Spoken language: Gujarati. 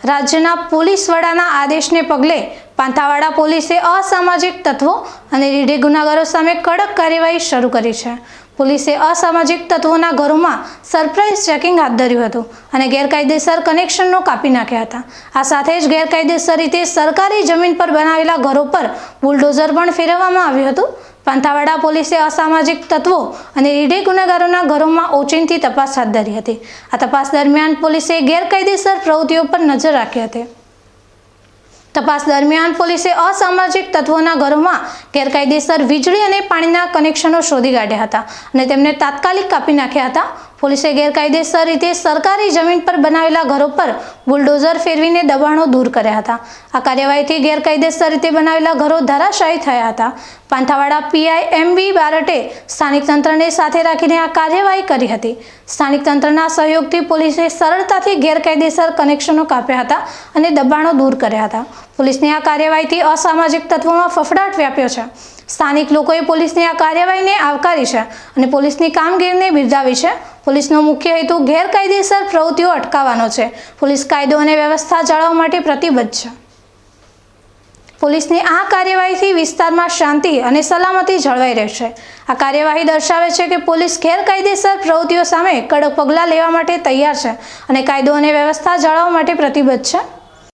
રાજ્યના પોલીસ વડાના આદેશને પગલે પાંથાવાડા પોલીસે અસામાજિક તત્વો અને રીઢે ગુનાગારો સામે કડક કાર્યવાહી શરૂ કરી છે. પોલીસે અસામાજિક તત્વોના ઘરોમાં સરપ્રાઇઝ ચેકિંગ હાથ ધર્યું હતું અને ગેરકાયદેસર કનેક્શનો કાપી નાખ્યા હતા. આ સાથે જ ગેરકાયદેસર રીતે સરકારી જમીન પર બનાવેલા ઘરો પર બુલડોઝર પણ ફેરવવામાં આવ્યું હતું. પાંથાવાડા પોલીસે અસામાજિક તત્વો અને રીઢે ગુનેગારોના ઘરોમાં ઓચિંતી તપાસ હાથ ધરી હતી. આ તપાસ દરમિયાન પોલીસે ગેરકાયદેસર પ્રવૃત્તિઓ પર નજર રાખી હતી. તપાસ દરમિયાન પોલીસે અસામાજિક તત્વોના ઘરોમાં ગેરકાયદેસર વીજળી અને પાણીના કનેક્શનો શોધી કાઢ્યા હતા અને તેમને તાત્કાલિક કાપી નાખ્યા હતા. પોલીસે ગેરકાયદેસર રીતે સરકારી જમીન પર બનાવેલા ઘરો પર બુલડોઝર ફેરવીને દબાણો દૂર કર્યા હતા. આ કાર્યવાહીથી ગેરકાયદેસર રીતે બનાવેલા ઘરો ધરાશાયી થયા હતા. પાંથાવાડા પીઆઈ એમ બી બારટે સ્થાનિક તંત્રને સાથે રાખીને આ કાર્યવાહી કરી હતી. સ્થાનિક તંત્રના સહયોગથી પોલીસે સરળતાથી ગેરકાયદેસર કનેક્શનો કાપ્યા હતા અને દબાણો દૂર કર્યા હતા. પોલીસની આ કાર્યવાહીથી અસામાજિક તત્વોમાં ફફડાટ વ્યાપ્યો છે. સ્થાનિક લોકોએ પોલીસની આ કાર્યવાહીને આવકારી છે અને પોલીસની કામગીરીને બિરદાવી છે. પોલીસનો મુખ્ય હેતુ ગેરકાયદેસર પ્રવૃત્તિઓ અટકાવવાનો છે. પોલીસ કાયદો અને વ્યવસ્થા જાળવવા માટે પ્રતિબદ્ધ છે. પોલીસની આ કાર્યવાહીથી વિસ્તારમાં શાંતિ અને સલામતી જળવાઈ રહેશે. આ કાર્યવાહી દર્શાવે છે કે પોલીસ ગેરકાયદેસર પ્રવૃત્તિઓ સામે કડક પગલાં લેવા માટે તૈયાર છે અને કાયદો અને વ્યવસ્થા જાળવવા માટે પ્રતિબદ્ધ છે.